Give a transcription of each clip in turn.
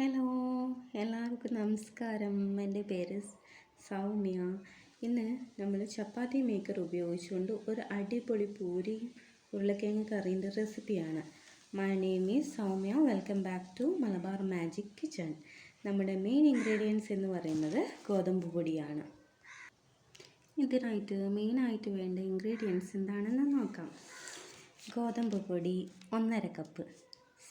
Hello എല്ലാവർക്കും നമസ്കാരം. എന്റെ പേര് സൗമ്യ. ഇന്ന് നമ്മൾ ചപ്പാത്തി മേക്കർ ഉപയോഗിച്ചുകൊണ്ട് ഒരു അടിപൊളി പൂരി ഉരുളക്കിഴങ്ങ് കറീന്റെ റെസിപ്പിയാണ് my name is Soumya. Welcome back to Malabar magic kitchen നമ്മുടെ മെയിൻ ഇൻഗ്രീഡിയൻസ് എന്ന് പറയുന്നത് ഗോതമ്പ് പൊടിയാണ്. ഇതിനായിട്ട് മെയിനായിട്ട് വേണ്ട ഇൻഗ്രീഡിയൻസ് എന്താണെന്ന് നോക്കാം. ഗോതമ്പ് പൊടി ഒന്നര കപ്പ്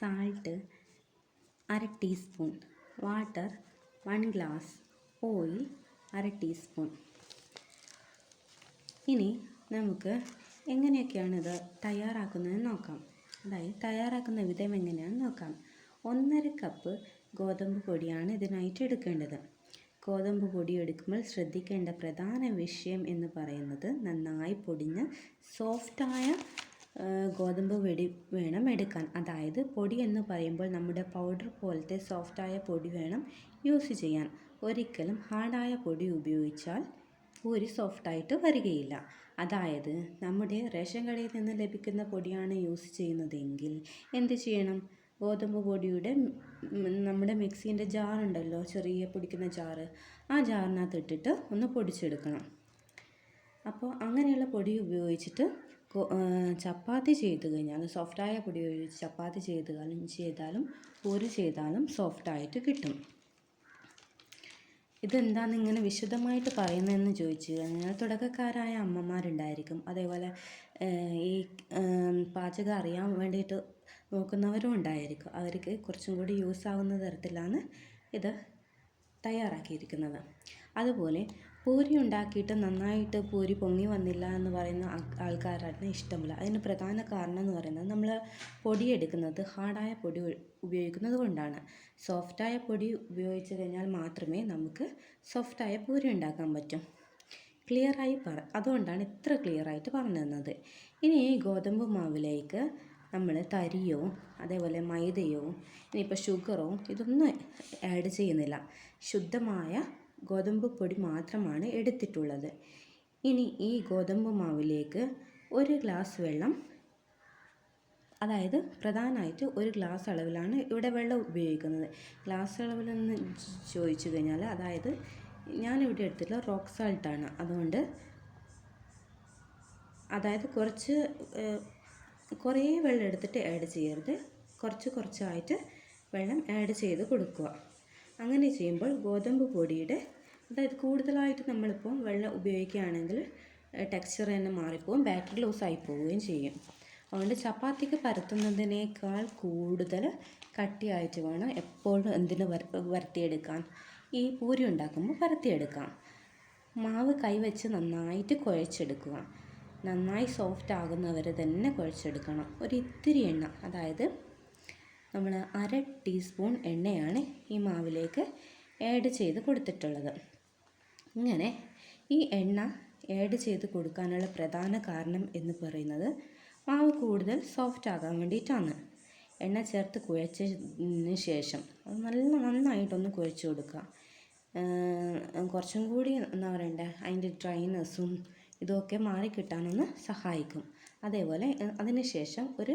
സാൾട്ട് അര teaspoon. Water one glass oil അര ടീസ്പൂൺ. ഇനി നമുക്ക് എങ്ങനെയൊക്കെയാണ് ഇത് തയ്യാറാക്കുന്നതെന്ന് നോക്കാം. അതായത് തയ്യാറാക്കുന്ന വിധം എങ്ങനെയാണെന്ന് നോക്കാം. ഒന്നര കപ്പ് ഗോതമ്പ് പൊടിയാണ് ഇതിനായിട്ട് എടുക്കേണ്ടത്. ഗോതമ്പ് പൊടി എടുക്കുമ്പോൾ ശ്രദ്ധിക്കേണ്ട പ്രധാന വിഷയം എന്ന് പറയുന്നത് നന്നായി പൊടിഞ്ഞ് സോഫ്റ്റായ ഗോതമ്പ് വെടി വേണം എടുക്കാൻ. അതായത് പൊടി എന്ന് പറയുമ്പോൾ നമ്മുടെ പൗഡർ പോലത്തെ സോഫ്റ്റായ പൊടി വേണം യൂസ് ചെയ്യാൻ. ഒരിക്കലും ഹാർഡായ പൊടി ഉപയോഗിച്ചാൽ പൂരി സോഫ്റ്റായിട്ട് വരികയില്ല. അതായത് നമ്മുടെ റേഷൻ കടയിൽ നിന്ന് ലഭിക്കുന്ന പൊടിയാണ് യൂസ് ചെയ്യുന്നതെങ്കിൽ എന്ത് ചെയ്യണം? ഗോതമ്പ് പൊടിയുടെ നമ്മുടെ മിക്സീന്റെ ജാറുണ്ടല്ലോ ചെറിയ പൊടിക്കുന്ന ജാറ് ആ ജാറിനകത്ത് ഇട്ടിട്ട് ഒന്ന് പൊടിച്ചെടുക്കണം. അപ്പോൾ അങ്ങനെയുള്ള പൊടി ഉപയോഗിച്ചിട്ട് ചപ്പാത്തി ചെയ്ത് കഴിഞ്ഞാൽ സോഫ്റ്റായ പൊടി ഉപയോഗിച്ച് ചപ്പാത്തി ചെയ്താലും ചെയ്താലും പൂരി ചെയ്താലും സോഫ്റ്റായിട്ട് കിട്ടും. ഇതെന്താന്ന് ഇങ്ങനെ വിശദമായിട്ട് പറയുന്നതെന്ന് ചോദിച്ചു കഴിഞ്ഞാൽ തുടക്കക്കാരായ അമ്മമാരുണ്ടായിരിക്കും. അതേപോലെ ഈ പാചകം അറിയാൻ വേണ്ടിയിട്ട് നോക്കുന്നവരും ഉണ്ടായിരിക്കും. അവർക്ക് കുറച്ചും കൂടി യൂസ് ആവുന്ന തരത്തിലാണ് ഇത് തയ്യാറാക്കിയിരിക്കുന്നത്. അതുപോലെ പൂരി ഉണ്ടാക്കിയിട്ട് നന്നായിട്ട് പൂരി പൊങ്ങി വന്നില്ല എന്ന് പറയുന്ന ആൾക്കാരാണ് ഇഷ്ടമില്ല. അതിന് പ്രധാന കാരണം എന്ന് പറയുന്നത് നമ്മൾ പൊടി എടുക്കുന്നത് ഹാർഡായ പൊടി ഉപയോഗിക്കുന്നത് കൊണ്ടാണ്. സോഫ്റ്റായ പൊടി ഉപയോഗിച്ച് കഴിഞ്ഞാൽ മാത്രമേ നമുക്ക് സോഫ്റ്റായ പൂരി ഉണ്ടാക്കാൻ പറ്റും. ക്ലിയറായി പറ അതുകൊണ്ടാണ് ഇത്ര ക്ലിയറായിട്ട് പറഞ്ഞു തന്നത്. ഇനി ഗോതമ്പ് മാവിലേക്ക് നമ്മൾ തരിയോ അതേപോലെ മൈദയോ ഇനിയിപ്പോൾ ഷുഗറോ ഇതൊന്നും ആഡ് ചെയ്യുന്നില്ല. ശുദ്ധമായ ഗോതമ്പ് പൊടി മാത്രമാണ് എടുത്തിട്ടുള്ളത്. ഇനി ഈ ഗോതമ്പ് മാവിലേക്ക് ഒരു ഗ്ലാസ് വെള്ളം അതായത് പ്രധാനമായിട്ട് ഒരു ഗ്ലാസ് അളവിലാണ് ഇവിടെ വെള്ളം ഉപയോഗിക്കുന്നത്. ഗ്ലാസ് അളവിലെന്ന് ചോദിച്ചു കഴിഞ്ഞാൽ അതായത് ഞാനിവിടെ എടുത്തിട്ടുള്ള റോക്ക് സാൾട്ടാണ്. അതുകൊണ്ട് അതായത് കുറച്ച് കുറേ വെള്ളം എടുത്തിട്ട് ആഡ് ചെയ്യരുത്. കുറച്ച് കുറച്ചായിട്ട് വെള്ളം ആഡ് ചെയ്ത് കൊടുക്കുക. അങ്ങനെ ചെയ്യുമ്പോൾ ഗോതമ്പ് പൊടിയുടെ അതായത് കൂടുതലായിട്ട് നമ്മളിപ്പോൾ വെള്ളം ഉപയോഗിക്കുകയാണെങ്കിൽ ടെക്സ്ചർ തന്നെ മാറിപ്പോവും ബാറ്ററി ആയി പോവുകയും ചെയ്യും. അതുകൊണ്ട് ചപ്പാത്തിക്ക് പരത്തുന്നതിനേക്കാൾ കൂടുതൽ കട്ടിയായിട്ട് വേണം എപ്പോഴും എന്തിന് വരട്ടിയെടുക്കാൻ. ഈ പൂരി ഉണ്ടാക്കുമ്പോൾ പരത്തിയെടുക്കാം. മാവ് കൈവച്ച് നന്നായിട്ട് കുഴച്ചെടുക്കുക. നന്നായി സോഫ്റ്റ് ആകുന്നവരെ തന്നെ കുഴച്ചെടുക്കണം. ഒരു ഇത്തിരി എണ്ണ അതായത് നമ്മൾ അര ടീസ്പൂൺ എണ്ണയാണ് ഈ മാവിലേക്ക് ആഡ് ചെയ്ത് കൊടുത്തിട്ടുള്ളത്. ഇങ്ങനെ ഈ എണ്ണ ആഡ് ചെയ്ത് കൊടുക്കാനുള്ള പ്രധാന കാരണം എന്ന് പറയുന്നത് മാവ് കൂടുതൽ സോഫ്റ്റ് ആകാൻ വേണ്ടിയിട്ടാണ്. എണ്ണ ചേർത്ത് കുഴച്ചതിന് ശേഷം അത് നല്ല നന്നായിട്ടൊന്ന് കുഴച്ച് കൊടുക്കുക. കുറച്ചും കൂടി എന്താ പറയണ്ടേ അതിന്റെ ഡ്രൈനെസ്സും ഇതൊക്കെ മാറിക്കിട്ടാനൊന്ന് സഹായിക്കും. അതേപോലെ അതിന് ശേഷം ഒരു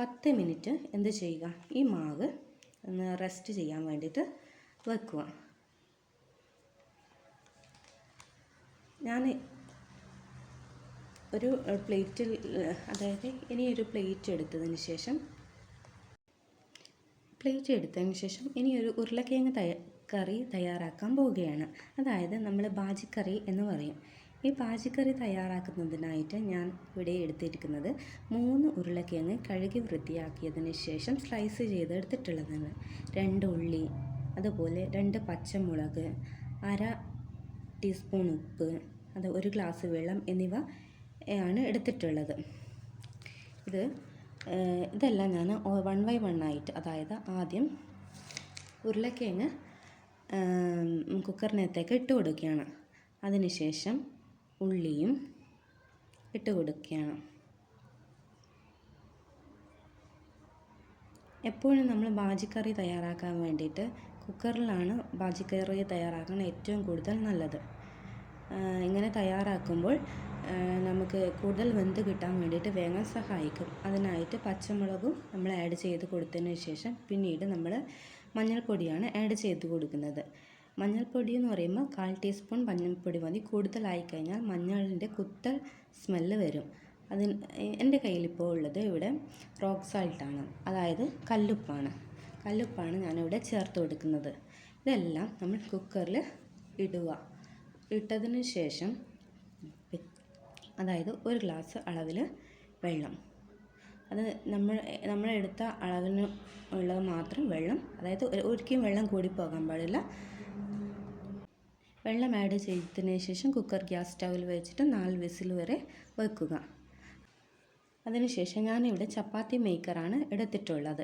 പത്ത് മിനിറ്റ് എന്ത് ചെയ്യുക? ഈ മാവ് ഒന്ന് റെസ്റ്റ് ചെയ്യാൻ വേണ്ടിയിട്ട് വെക്കുക. ഞാൻ ഒരു പ്ലേറ്റിൽ അതായത് ഇനി ഒരു പ്ലേറ്റ് എടുത്തതിന് ശേഷം പ്ലേറ്റ് എടുത്തതിന് ശേഷം ഇനി ഒരു ഉരുളക്കിഴങ്ങ് കറി തയ്യാറാക്കാൻ പോവുകയാണ്. അതായത് നമ്മൾ ബാജിക്കറി എന്ന് പറയും. ഈ പാചിക്കറി തയ്യാറാക്കുന്നതിനായിട്ട് ഞാൻ ഇവിടെ എടുത്തിരിക്കുന്നത് മൂന്ന് ഉരുളക്കിഴങ്ങ് കഴുകി വൃത്തിയാക്കിയതിന് ശേഷം സ്ലൈസ് ചെയ്ത് എടുത്തിട്ടുള്ളതാണ് രണ്ട് ഉള്ളി അതുപോലെ രണ്ട് പച്ചമുളക് അര ടീസ്പൂൺ ഉപ്പ് അത് ഒരു ഗ്ലാസ് വെള്ളം എന്നിവ ആണ് എടുത്തിട്ടുള്ളത്. ഇത് ഇതെല്ലാം ഞാൻ വൺ ബൈ വൺ ആയിട്ട് അതായത് ആദ്യം ഉരുളക്കിഴങ്ങ് കുക്കറിനകത്തേക്ക് ഇട്ട് കൊടുക്കുകയാണ്. അതിനുശേഷം ഉള്ളിയും ഇട്ട് കൊടുക്കുകയാണ്. എപ്പോഴും നമ്മൾ ബാജിക്കറി തയ്യാറാക്കാൻ വേണ്ടിയിട്ട് കുക്കറിലാണ് ബാജിക്കറി തയ്യാറാക്കുന്നത് ഏറ്റവും കൂടുതൽ നല്ലത്. ഇങ്ങനെ തയ്യാറാക്കുമ്പോൾ നമുക്ക് കൂടുതൽ വെന്ത് കിട്ടാൻ വേണ്ടിയിട്ട് വേഗം സഹായിക്കും. അതിനായിട്ട് പച്ചമുളകും നമ്മൾ ആഡ് ചെയ്ത് കൊടുത്തതിന് ശേഷം പിന്നീട് നമ്മൾ മഞ്ഞൾപ്പൊടിയാണ് ആഡ് ചെയ്ത് കൊടുക്കുന്നത്. മഞ്ഞൾപ്പൊടി എന്ന് പറയുമ്പോൾ കാൽ ടീസ്പൂൺ മഞ്ഞൾപ്പൊടി മതി. കൂടുതലായി കഴിഞ്ഞാൽ മഞ്ഞളിന്റെ കുത്തൽ സ്മെല്ല് വരും. അതിന് എന്റെ കയ്യിലിപ്പോൾ ഉള്ളത് ഇവിടെ റോക്ക് സാൾട്ടാണ്. അതായത് കല്ലുപ്പാണ്. കല്ലുപ്പാണ് ഞാനിവിടെ ചേർത്ത് കൊടുക്കുന്നത്. ഇതെല്ലാം നമ്മൾ കുക്കറിൽ ഇടുക. ഇട്ടതിന് ശേഷം അതായത് ഒരു ഗ്ലാസ് അളവിൽ വെള്ളം. അത് നമ്മൾ നമ്മളെടുത്ത അളവിന് ഉള്ളത് മാത്രം വെള്ളം. അതായത് ഒരു- ഒരിക്കലും വെള്ളം കൂടിപ്പോകാൻ പാടില്ല. വെള്ളം ആഡ് ചെയ്തതിന് ശേഷം കുക്കർ ഗ്യാസ് സ്റ്റൗവിൽ വെച്ചിട്ട് നാല് വിസിൽ വരെ വെക്കുക. അതിനുശേഷം ഞാനിവിടെ ചപ്പാത്തി മേക്കറാണ് എടുത്തിട്ടുള്ളത്.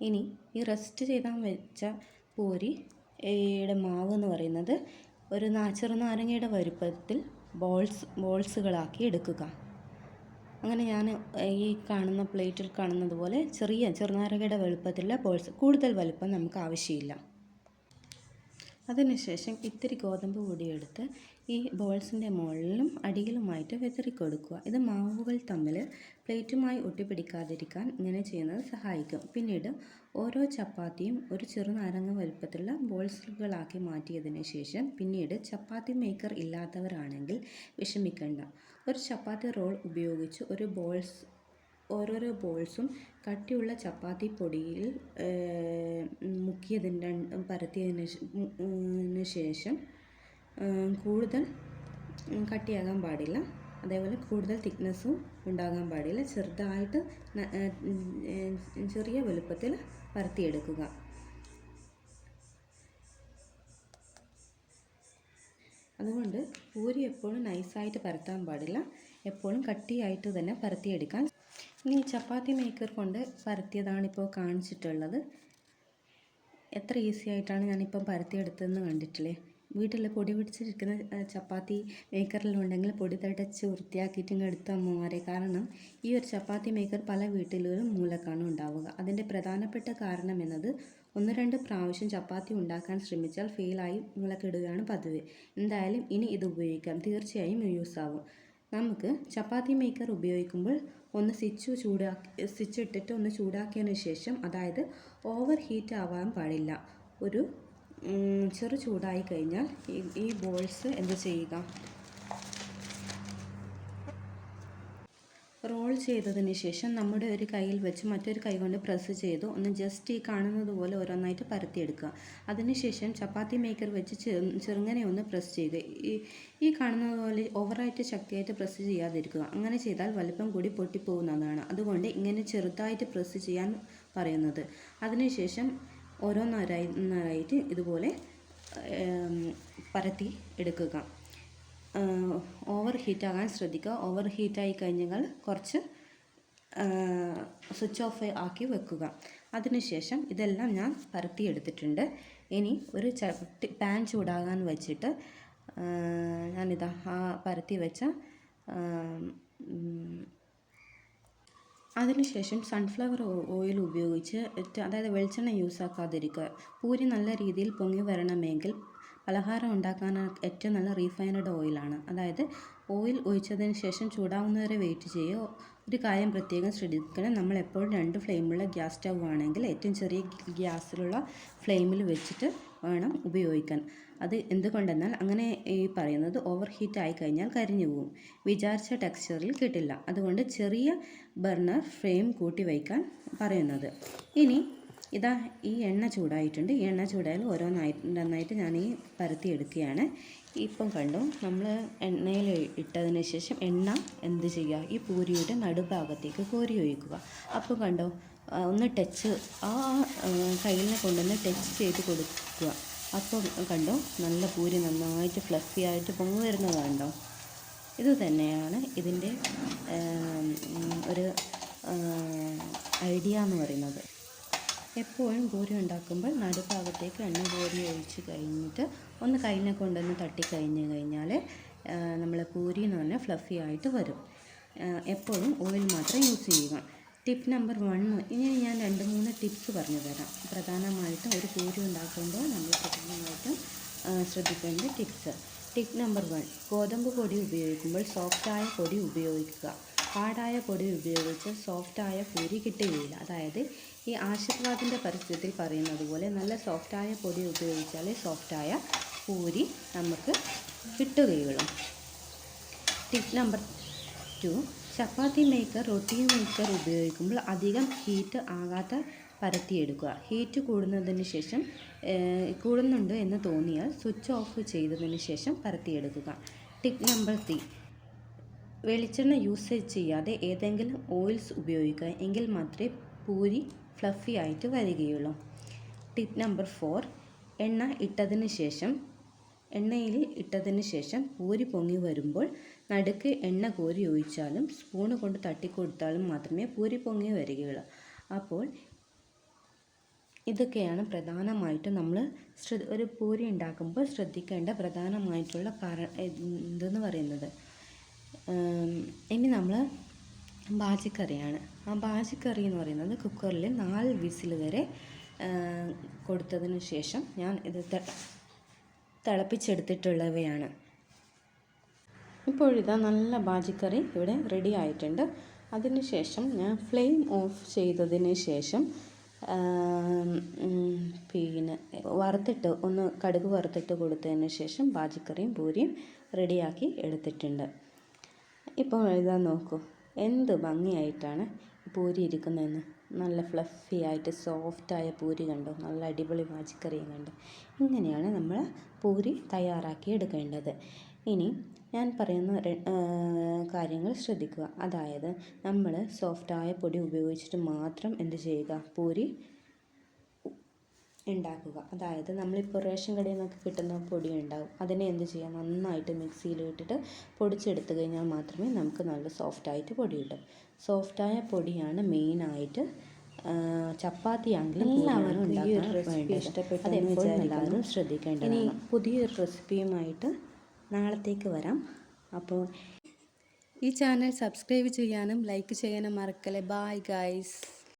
ഇനി ഈ റെസ്റ്റ് ചെയ്താൽ വെച്ച പൂരി യുടെ മാവ് എന്ന് പറയുന്നത് ഒരു നാ നാരങ്ങയുടെ വലുപ്പത്തിൽ ബോൾസ് ബോൾസുകളാക്കി എടുക്കുക. അങ്ങനെ ഞാൻ ഈ കാണുന്ന പ്ലേറ്റിൽ കാണുന്നത് പോലെ ചെറിയ ചെറുനാരങ്ങയുടെ വലുപ്പത്തിലുള്ള ബോൾസ് കൂടുതൽ വലുപ്പം നമുക്ക് ആവശ്യമില്ല. അതിനുശേഷം ഇത്തിരി ഗോതമ്പ് പൊടി എടുത്ത് ഈ ബോൾസിന്റെ മുകളിലും അടിയിലുമായിട്ട് വിതറി കൊടുക്കുക ഇത് മാവുകൾ തമ്മിൽ പ്ലേറ്റുമായി ഒട്ടിപ്പിടിക്കാതിരിക്കാൻ ഇങ്ങനെ ചെയ്യുന്നത് സഹായിക്കും. പിന്നീട് ഓരോ ചപ്പാത്തിയും ഒരു ചെറുനാരങ്ങ വലുപ്പത്തിലുള്ള ബോൾസുകളാക്കി മാറ്റിയതിന് ശേഷം പിന്നീട് ചപ്പാത്തി മേക്കർ ഇല്ലാത്തവരാണെങ്കിൽ വിഷമിക്കേണ്ട. ഒരു ചപ്പാത്തി റോൾ ഉപയോഗിച്ച് ഒരു ബോൾസ് ഓരോരോ ബോൾസും കട്ടിയുള്ള ചപ്പാത്തി പൊടിയിൽ മുക്കിയതിന് പരത്തിയതിന് ശേഷം കൂടുതൽ കട്ടിയാകാൻ പാടില്ല. അതേപോലെ കൂടുതൽ തിക്നെസ്സും ഉണ്ടാകാൻ പാടില്ല. ചെറുതായിട്ട് ചെറിയ വലുപ്പത്തിൽ പരത്തിയെടുക്കുക. അതുകൊണ്ട് പൂരി എപ്പോഴും നൈസായിട്ട് പരത്താൻ പാടില്ല. എപ്പോഴും കട്ടിയായിട്ട് തന്നെ പരത്തിയെടുക്കാൻ. ഇനി ചപ്പാത്തി മേക്കർ കൊണ്ട് പരത്തിയതാണിപ്പോൾ കാണിച്ചിട്ടുള്ളത്. എത്ര ഈസി ആയിട്ടാണ് ഞാനിപ്പം പരത്തിയെടുത്തതെന്ന് കണ്ടിട്ടില്ലേ? വീട്ടിൽ പൊടി പിടിച്ചിരിക്കുന്ന ചപ്പാത്തി മേക്കറിലുണ്ടെങ്കിൽ പൊടി തടച്ച് വൃത്തിയാക്കിയിട്ട് എടുത്ത അമ്മമാരെ കാരണം ഈ ഒരു ചപ്പാത്തി മേക്കർ പല വീട്ടിലും മൂലക്കാണ് ഉണ്ടാവുക. അതിന്റെ പ്രധാനപ്പെട്ട കാരണം എന്നത് ഒന്ന് രണ്ട് പ്രാവശ്യം ചപ്പാത്തി ഉണ്ടാക്കാൻ ശ്രമിച്ചാൽ ഫെയിലായി മുളക്കിടുകയാണ് പതിവ്. എന്തായാലും ഇനി ഇത് ഉപയോഗിക്കാം. തീർച്ചയായും യൂസ് ആവും. നമുക്ക് ചപ്പാത്തി മേക്കർ ഉപയോഗിക്കുമ്പോൾ ഒന്ന് സ്വിച്ച് ചൂടാക്കി സ്വിച്ച് ഇട്ടിട്ട് ഒന്ന് ചൂടാക്കിയതിന് ശേഷം അതായത് ഓവർ ഹീറ്റ് ആവാൻ പാടില്ല. ഒരു ചെറു ചൂടായി കഴിഞ്ഞാൽ ഈ ബോൾസ് എന്ത് ചെയ്യുക? റോൾ ചെയ്തതിന് ശേഷം നമ്മുടെ ഒരു കയ്യിൽ വെച്ച് മറ്റൊരു കൈ കൊണ്ട് പ്രസ് ചെയ്ത്. ഒന്ന് ജസ്റ്റ് ഈ കാണുന്നത് പോലെ ഓരോന്നായിട്ട് പരത്തിയെടുക്കുക. അതിനുശേഷം ചപ്പാത്തി മേക്കർ വെച്ച് ചെറുങ്ങനെ ഒന്ന് പ്രസ് ചെയ്യുക ഈ ഈ കാണുന്നത് പോലെ ഓവറായിട്ട് ശക്തിയായിട്ട് പ്രസ് ചെയ്യാതിരിക്കുക. അങ്ങനെ ചെയ്താൽ വലിപ്പം കൂടി പൊട്ടിപ്പോകുന്നതാണ്. അതുകൊണ്ട് ഇങ്ങനെ ചെറുതായിട്ട് പ്രസ് ചെയ്യാൻ പറയുന്നത്. അതിനുശേഷം ഓരോന്നരായിട്ട് ഇതുപോലെ പരത്തി എടുക്കുക. ഓവർ ഹീറ്റ് ആകാൻ ശ്രദ്ധിക്കുക. ഓവർ ഹീറ്റായി കഴിഞ്ഞാൽ കുറച്ച് സ്വിച്ച് ഓഫ് ആക്കി വെക്കുക. അതിനുശേഷം ഇതെല്ലാം ഞാൻ പരത്തി എടുത്തിട്ടുണ്ട് ഇനി ഒരു ചട്ടി പാൻ ചൂടാകാൻ വെച്ചിട്ട് ഞാനിതാ ആ പരത്തി വെച്ച അതിനുശേഷം സൺഫ്ലവർ ഓയിൽ ഉപയോഗിച്ച് അതായത് വെളിച്ചെണ്ണ യൂസ് ആക്കാതിരിക്കുക. പൂരി നല്ല രീതിയിൽ പൊങ്ങി വരണമെങ്കിൽ പലഹാരം ഉണ്ടാക്കാൻ ഏറ്റവും നല്ല റീഫൈൻഡ് ഓയിലാണ് അതായത് ഓയിൽ ഒഴിച്ചതിന് ശേഷം ചൂടാവുന്നവരെ വെയിറ്റ് ചെയ്യുക. ഒരു കാര്യം പ്രത്യേകം ശ്രദ്ധിക്കണം. നമ്മൾ എപ്പോഴും രണ്ട് ഫ്ലെയിമുള്ള ഗ്യാസ് സ്റ്റവ് ആണെങ്കിൽ ഏറ്റവും ചെറിയ ഗ്യാസിലുള്ള ഫ്ലെയിമിൽ വെച്ചിട്ട് വേണം ഉപയോഗിക്കാൻ. അത് എന്തുകൊണ്ടെന്നാൽ അങ്ങനെ ഈ പറയുന്നത് ഓവർ ഹീറ്റ് ആയി കഴിഞ്ഞാൽ കരിഞ്ഞു പോകും. വിചാരിച്ച ടെക്സ്ചറിൽ കിട്ടില്ല. അതുകൊണ്ട് ചെറിയ ബർണർ ഫ്ലെയിം കൂട്ടി വയ്ക്കാൻ പറയുന്നത്. ഇനി ഇതാ ഈ എണ്ണ ചൂടായിട്ടുണ്ട്. ഈ എണ്ണ ചൂടായാലും ഓരോന്നായിട്ട് നന്നായിട്ട് ഞാൻ ഈ പരത്തി എടുക്കുകയാണ്. ഇപ്പം കണ്ടു നമ്മൾ എണ്ണയിൽ ഇട്ടതിന് ശേഷം എണ്ണ എന്ത് ചെയ്യുക? ഈ പൂരിയുടെ നടുഭാഗത്തേക്ക് കോരി ഒഴിക്കുക. അപ്പം കണ്ടോ ഒന്ന് ടച്ച് ആ കയ്യിനെ കൊണ്ടുവന്ന് ടച്ച് ചെയ്ത് കൊടുക്കുക. അപ്പോൾ കണ്ടോ നല്ല പൂരി നന്നായിട്ട് ഫ്ലഫി ആയിട്ട് പൊങ്ങി വരുന്നത് കണ്ടോ? ഇത് തന്നെയാണ് ഇതിന്റെ ഒരു ഐഡിയ എന്ന് പറയുന്നത്. എപ്പോഴും പൂരി ഉണ്ടാക്കുമ്പോൾ നടുഭാഗത്തേക്ക് എണ്ണ കോരി ഒഴിച്ച് കഴിഞ്ഞിട്ട് ഒന്ന് കൈനെ കൊണ്ടൊന്ന് തട്ടി കഴിഞ്ഞ് കഴിഞ്ഞാൽ നമ്മൾ പൂരി എന്ന് പറഞ്ഞാൽ ഫ്ലഫി ആയിട്ട് വരും. എപ്പോഴും ഓയിൽ മാത്രം യൂസ് ചെയ്യുക. ടിപ്പ് നമ്പർ വൺ ഇനി ഞാൻ രണ്ട് മൂന്ന് ടിപ്സ് പറഞ്ഞു തരാം പ്രധാനമായിട്ടും ഒരു പൂരി ഉണ്ടാക്കുമ്പോൾ നമ്മൾ പ്രധാനമായിട്ടും ശ്രദ്ധിക്കേണ്ട ടിപ്സ് ടിപ്പ് നമ്പർ വൺ ഗോതമ്പ് പൊടി ഉപയോഗിക്കുമ്പോൾ സോഫ്റ്റായ പൊടി ഉപയോഗിക്കുക. ഹാർഡായ പൊടി ഉപയോഗിച്ച് സോഫ്റ്റായ പൂരി കിട്ടുകയില്ല. അതായത് ഈ ആശീർവാദിന്റെ പരസ്യത്തിൽ പറയുന്നത് പോലെ നല്ല സോഫ്റ്റായ പൊടി ഉപയോഗിച്ചാൽ സോഫ്റ്റായ പൂരി നമുക്ക് കിട്ടുകയുള്ളൂ. Tip number two chapati maker roti maker ഉപയോഗിക്കുമ്പോൾ അധികം ഹീറ്റ് ആകാത്ത പരത്തിയെടുക്കുക ഹീറ്റ് കൂടുന്നതിന് ശേഷം കൂടുന്നുണ്ട് എന്ന് തോന്നിയാൽ സ്വിച്ച് ഓഫ് ചെയ്തതിന് ശേഷം പരത്തിയെടുക്കുക ടിപ്പ് നമ്പർ ത്രീ വെളിച്ചെണ്ണ യൂസേജ് ചെയ്യാതെ ഏതെങ്കിലും ഓയിൽസ് ഉപയോഗിക്കുക എങ്കിൽ മാത്രമേ പൂരി ഫ്ലഫി ആയിട്ട് വരികയുള്ളൂ. Tip number four. എണ്ണ ഇട്ടതിന് ശേഷം എണ്ണയിൽ ഇട്ടതിന് ശേഷം പൂരി പൊങ്ങി വരുമ്പോൾ നടുക്ക് എണ്ണ കോരി ഒഴിച്ചാലും സ്പൂണ് കൊണ്ട് തട്ടിക്കൊടുത്താലും മാത്രമേ പൂരി പൊങ്ങി വരികയുള്ളൂ. അപ്പോൾ ഇതൊക്കെയാണ് പ്രധാനമായിട്ടും നമ്മൾ ഒരു പൂരി ഉണ്ടാക്കുമ്പോൾ ശ്രദ്ധിക്കേണ്ട പ്രധാനമായിട്ടുള്ള കാരണം എന്തെന്ന് പറയുന്നത്? ഇനി നമ്മൾ ബാജിക്കറിയാണ്. ആ ബാജിക്കറി എന്ന് പറയുന്നത് കുക്കറിൽ നാല് വിസിൽ വരെ കൊടുത്തതിന് ശേഷം ഞാൻ ഇത് തിളപ്പിച്ചെടുത്തിട്ടുള്ളവയാണ്. ഇപ്പോഴിതാ നല്ല ബാജിക്കറി ഇവിടെ റെഡി ആയിട്ടുണ്ട്. അതിന് ശേഷം ഞാൻ ഫ്ലെയിം ഓഫ് ചെയ്തതിന് ശേഷം പിന്നെ വറുത്തിട്ട് ഒന്ന് കടുക് വറുത്തിട്ട് കൊടുത്തതിന് ശേഷം ബാജിക്കറിയും പൂരിയും റെഡിയാക്കി എടുത്തിട്ടുണ്ട്. ഇപ്പോൾ എഴുതാൻ നോക്കൂ. എന്ത് ഭംഗിയായിട്ടാണ് പൂരി ഇരിക്കുന്നതെന്ന്. നല്ല ഫ്ലഫി ആയിട്ട് സോഫ്റ്റായ പൂരി കണ്ടോ? നല്ല അടിപൊളി വാജിക്കറിയും കണ്ടോ? ഇങ്ങനെയാണ് നമ്മൾ പൂരി തയ്യാറാക്കി എടുക്കേണ്ടത്. ഇനി ഞാൻ പറയുന്ന കാര്യങ്ങൾ ശ്രദ്ധിക്കുക. അതായത് നമ്മൾ സോഫ്റ്റായ പൊടി ഉപയോഗിച്ചിട്ട് മാത്രം എന്ത് ചെയ്യുക? പൂരി ഉണ്ടാക്കുക. അതായത് നമ്മളിപ്പോൾ റേഷൻ കടയിൽ നിന്നൊക്കെ കിട്ടുന്ന പൊടി ഉണ്ടാവും അതിനെ എന്ത് ചെയ്യാം? നന്നായിട്ട് മിക്സിയിൽ ഇട്ടിട്ട് പൊടിച്ചെടുത്ത് കഴിഞ്ഞാൽ മാത്രമേ നമുക്ക് നല്ല സോഫ്റ്റായിട്ട് പൊടി കിട്ടും. സോഫ്റ്റായ പൊടിയാണ് മെയിനായിട്ട് ചപ്പാത്തി ആണെങ്കിലും എല്ലാവരും ഈ ഒരു റെസിപ്പി ഇഷ്ടപ്പെട്ടെന്ന് എല്ലാവരും ശ്രദ്ധിക്കേണ്ടത് ഇനി പുതിയൊരു റെസിപ്പിയുമായിട്ട് നാളത്തേക്ക് വരാം. അപ്പോൾ ഈ ചാനൽ സബ്സ്ക്രൈബ് ചെയ്യാനും ലൈക്ക് ചെയ്യാനും മറക്കല്ലേ. Bye guys